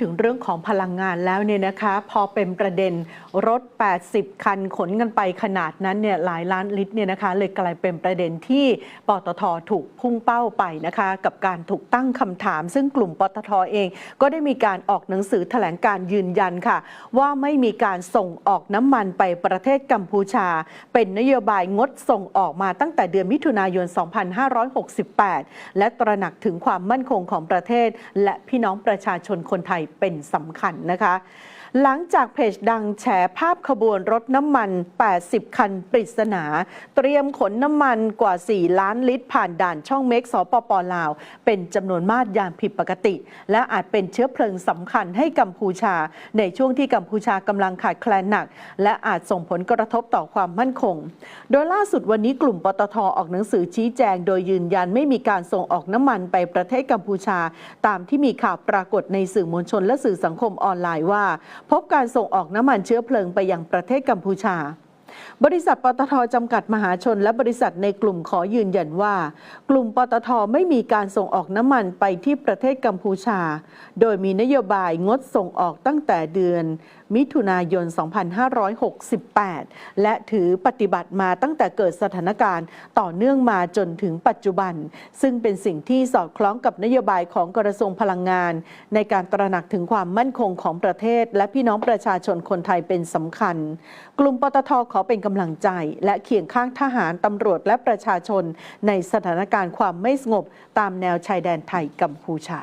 ถึงเรื่องของพลังงานแล้วเนี่ยนะคะ พอเป็นประเด็นรถ 80 คันขนกันไปขนาดนั้นเนี่ยหลายล้านลิตรเนี่ยนะคะเลยกลายเป็นประเด็นที่ปตทถูกพุ่งเป้าไปนะคะ กับการถูกตั้งคำถาม ซึ่งกลุ่มปตทเอง ก็ได้มีการออกหนังสือแถลงการยืนยันค่ะ ว่าไม่มีการส่งออกน้ำมันไปประเทศกัมพูชา เป็นนโยบายงดส่งออกมาตั้งแต่เดือนมิถุนายน 2568 และตระหนักถึงความมั่นคงของประเทศ และพี่น้องประชาชนคนไทยเป็นสำคัญนะคะ หลังจากเพจดังแฉภาพขบวนรถน้ำมัน 80 คันปริศนา เตรียมขนน้ำมันกว่า 4 ล้านลิตร ผ่านด่านช่องเม็กสปปลาว เป็นจำนวนมากอย่างผิดปกติ และอาจเป็นเชื้อเพลิงสำคัญให้กัมพูชา ในช่วงที่กัมพูชากำลังขาดแคลนหนัก และอาจส่งผลกระทบต่อความมั่นคง โดยล่าสุดวันนี้กลุ่มปตทออกหนังสือชี้แจง โดยยืนยันไม่มีการส่งออกน้ำมันไปประเทศกัมพูชา ตามที่มีข่าวปรากฏในสื่อมวลชนและสื่อสังคมออนไลน์ว่าพบการส่งออกน้ำมันเชื้อเพลิงไปยังประเทศกัมพูชา บริษัทปตทจำกัดมหาชนและบริษัทในกลุ่มขอยืนยันว่า กลุ่มปตทไม่มีการส่งออกน้ำมันไปที่ประเทศกัมพูชา โดยมีนโยบายงดส่งออกตั้งแต่เดือน มิถุนายน 2568 และถือปฏิบัติมาตั้งแต่เกิดสถานการณ์ต่อเนื่องมาจนถึงปัจจุบัน ซึ่งเป็นสิ่งที่สอดคล้องกับนโยบายของกระทรวงพลังงาน ในการตระหนักถึงความมั่นคงของประเทศ และพี่น้องประชาชนคนไทยเป็นสำคัญ กลุ่มปตทขอเป็นกำลังใจ และเคียงข้างทหารตำรวจและประชาชนในสถานการณ์ความไม่สงบตามแนวชายแดนไทยกัมพูชา